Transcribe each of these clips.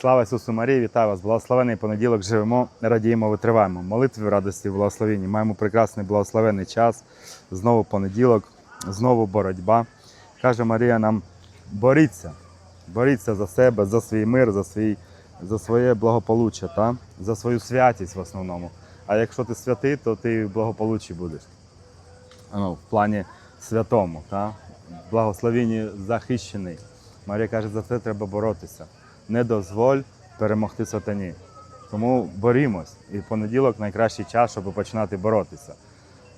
Слава Ісусу Марії, вітаю вас! Благословений понеділок живемо, радіємо, витриваємо. Молитві в радості, в благословенні. Маємо прекрасний благословений час. Знову понеділок, знову боротьба. Каже Марія нам: боріться, боріться за себе, за свій мир, за, свій, за своє благополуччя, та? за свою святість в основному. А якщо ти святий, то ти в благополуччі будеш. Ну, в плані святому, та? благословенні захищений. Марія каже, за це треба боротися. Не дозволь перемогти сатані. Тому борімось. І понеділок найкращий час, щоб починати боротися.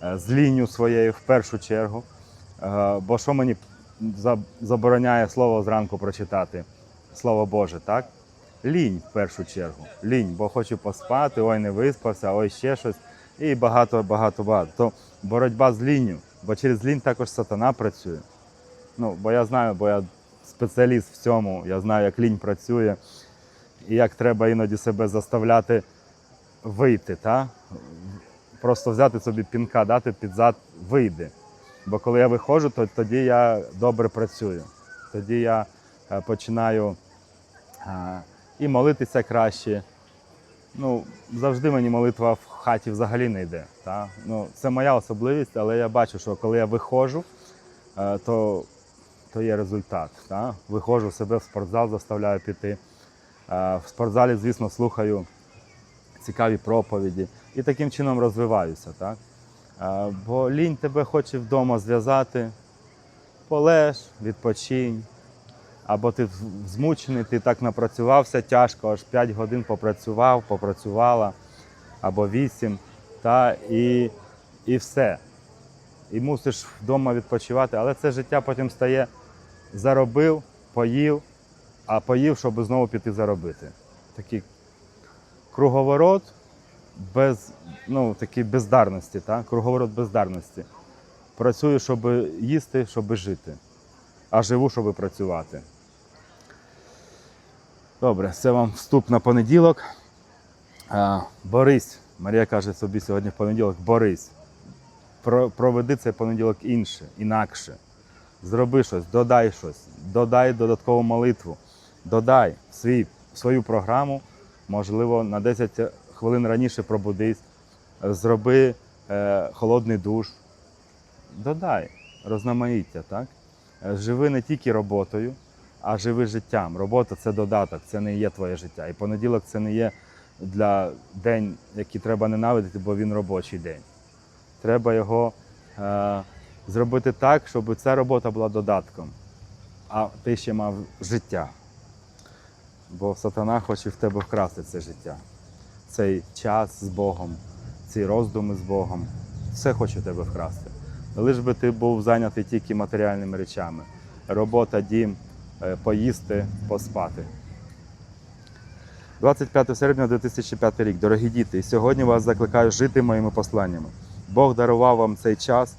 Е, З лінню своєю в першу чергу. Е, Бо що мені забороняє слово зранку прочитати? Слово Боже, так? Лінь в першу чергу. Лінь, бо хочу поспати, ой, не виспався, ой, ще щось. І багато, багато, багато. То боротьба з лінню, бо через лінь також сатана працює. Ну, бо я знаю, бо я спеціаліст в цьому, я знаю, як лінь працює і як треба іноді себе заставляти вийти. Та? Просто взяти собі пінка, дати під зад, вийди. Бо коли я виходжу, то тоді я добре працюю. Тоді я е, починаю е, і молитися краще. Ну, завжди мені молитва в хаті взагалі не йде. Та? Ну, це моя особливість, але я бачу, що коли я виходжу, е, то, то є результат. Та? Виходжу себе в спортзал, заставляю піти. Е, В спортзалі, звісно, слухаю цікаві проповіді і таким чином розвиваюся. Так? Е, Бо лінь тебе хоче вдома зв'язати, полеж, відпочинь. Або ти змучений, ти так напрацювався тяжко, аж 5 годин попрацював, попрацювала, або 8, та, і, і все. І мусиш вдома відпочивати, але це життя потім стає заробив, поїв, а поїв, щоб знову піти заробити. Такий круговорот без, ну, такий бездарності, та? круговорот бездарності. Працюю, щоб їсти, щоб жити, а живу, щоб працювати. Добре, це вам вступ на понеділок. Борись, Марія каже собі сьогодні в понеділок, борись. Про- Проведи цей понеділок інше, інакше. Зроби щось, додай щось, додай додаткову молитву, додай свій, свою програму, можливо, на 10 хвилин раніше пробудись, зроби е, холодний душ. Додай розноманіття, так? Е, Живи не тільки роботою, а живи життям. Робота це додаток, це не є твоє життя. І понеділок це не є для день, який треба ненавидити, бо він робочий день. Треба його е, зробити так, щоб ця робота була додатком, а ти ще мав життя. Бо сатана хоче в тебе вкрасти це життя, цей час з Богом, ці роздуми з Богом. Все хоче в тебе вкрасти. Лиш би ти був зайнятий тільки матеріальними речами. Робота, дім, е, поїсти, поспати. 25 серпня 2005 рік. Дорогі діти, і сьогодні вас закликаю жити моїми посланнями. Бог дарував вам цей час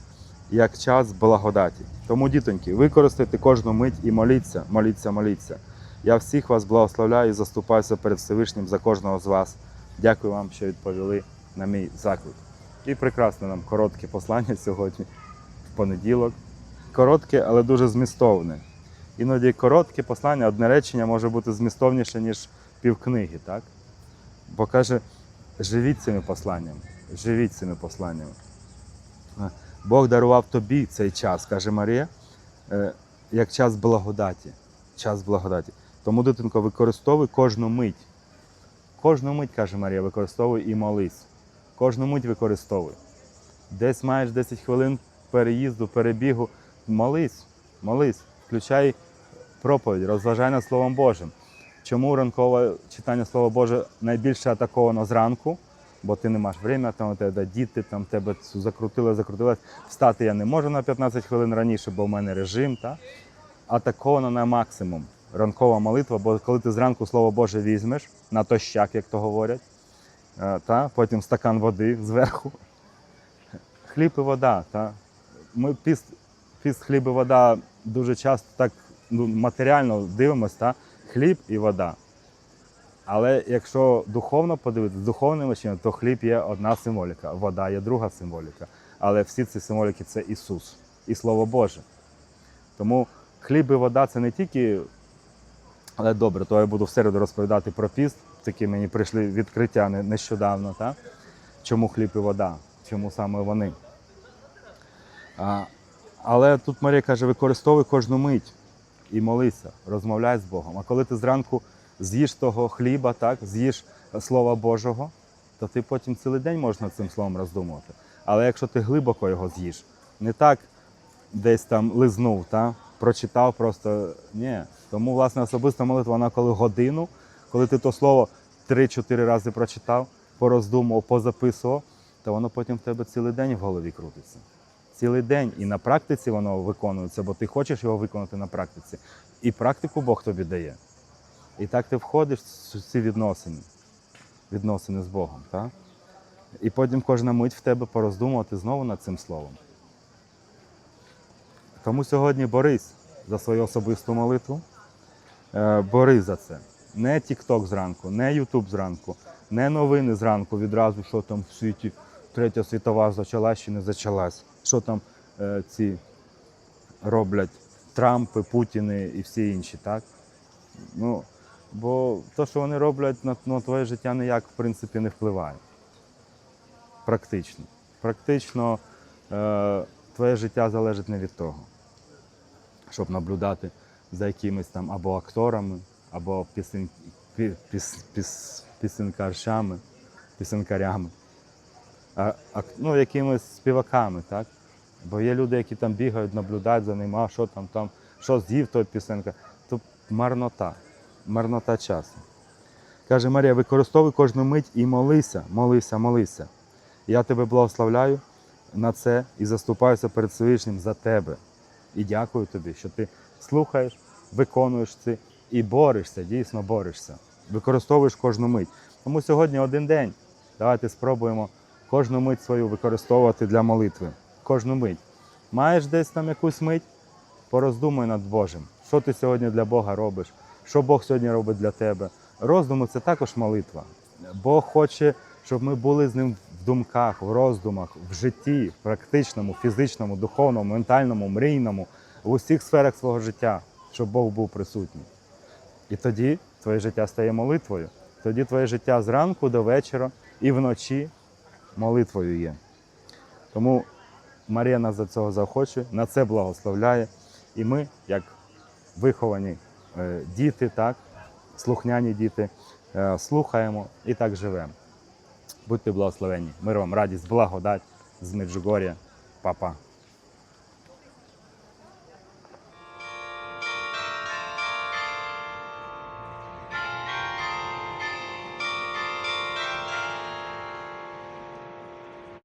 як час благодаті. Тому, дітоньки, використайте кожну мить і моліться, моліться, моліться. Я всіх вас благословляю і заступаюся перед Всевишнім за кожного з вас. Дякую вам, що відповіли на мій заклик. І прекрасне нам коротке послання сьогодні, в понеділок. Коротке, але дуже змістовне. Іноді коротке послання, одне речення може бути змістовніше, ніж півкниги, так? Бо каже, живіть цими посланнями, живіть цими посланнями. Бог дарував тобі цей час, каже Марія, е, як час благодаті. Час благодаті. Тому, дитинко, використовуй кожну мить. Кожну мить, каже Марія, використовуй і молись. Кожну мить використовуй. Десь маєш 10 хвилин переїзду, перебігу. Молись, молись, включай проповідь, розважай над Словом Божим. Чому ранкове читання Слова Боже найбільше атаковано зранку? Бо ти не маєш времени, там у тебе діти, там тебе закрутили, закрутили. Встати я не можу на 15 хвилин раніше, бо в мене режим. Та? Атаковано на максимум. Ранкова молитва, бо коли ти зранку Слово Боже візьмеш, на тощак, як то говорять, е, та? потім стакан води зверху. Хліб і вода. Та? Ми піст, піст хліб і вода дуже часто так ну, матеріально дивимося, хліб і вода. Але якщо духовно подивитися, з духовним чином, то хліб є одна символіка, вода є друга символіка. Але всі ці символіки це Ісус і Слово Боже. Тому хліб і вода це не тільки Але добре, то я буду в середу розповідати про піст. Такі мені прийшли відкриття нещодавно, так? чому хліб і вода, чому саме вони. А, але тут Марія каже, використовуй кожну мить і молися, розмовляй з Богом. А коли ти зранку з'їш того хліба, так, з'їш Слова Божого, то ти потім цілий день можеш над цим словом роздумувати. Але якщо ти глибоко його з'їш, не так десь там лизнув, та, прочитав просто ні. Тому, власне, особиста молитва, вона коли годину, коли ти то слово 3-4 рази прочитав, пороздумував, позаписував, то воно потім в тебе цілий день в голові крутиться. Цілий день і на практиці воно виконується, бо ти хочеш його виконати на практиці. І практику Бог тобі дає. І так ти входиш в ці відносини, відносини з Богом. Так? І потім кожна мить в тебе пороздумувати знову над цим словом. Тому сьогодні борись за свою особисту молитву. Е, Борись за це. Не TikTok зранку, не YouTube зранку, не новини зранку відразу, що там в світі третя світова зачалась чи не зачалась. Що там е, ці роблять Трампи, Путіни і всі інші, так? Ну, бо те, що вони роблять на, на твоє життя ніяк, в принципі, не впливає. Практично. Практично е, твоє життя залежить не від того, щоб наблюдати за якимись там або акторами, або пісен, пі, піс, піс, пісенкарями, а, а, ну, якимись співаками, так? Бо є люди, які там бігають, наблюдають за ним, а що там, там, що з'їв той пісенка. То марнота, марнота часу. Каже Марія, використовуй кожну мить і молися, молися, молися. Я тебе благословляю на це і заступаюся перед Всевишнім за тебе. І дякую тобі, що ти слухаєш, виконуєш це і борешся, дійсно борешся. Використовуєш кожну мить. Тому сьогодні один день. Давайте спробуємо кожну мить свою використовувати для молитви. Кожну мить. Маєш десь там якусь мить, пороздумуй над Божим. Що ти сьогодні для Бога робиш? Що Бог сьогодні робить для тебе? Роздуми це також молитва. Бог хоче, щоб ми були з ним в думках, в роздумах, в житті, в практичному, фізичному, духовному, ментальному, мрійному, в усіх сферах свого життя, щоб Бог був присутній. І тоді твоє життя стає молитвою. Тоді твоє життя зранку до вечора і вночі молитвою є. Тому Марія нас за цього заохочує, на це благословляє. І ми, як виховані діти, так, слухняні діти, е, слухаємо і так живемо. Будьте благословені. Мир вам, радість, благодать з Меджугор'я. Па-па.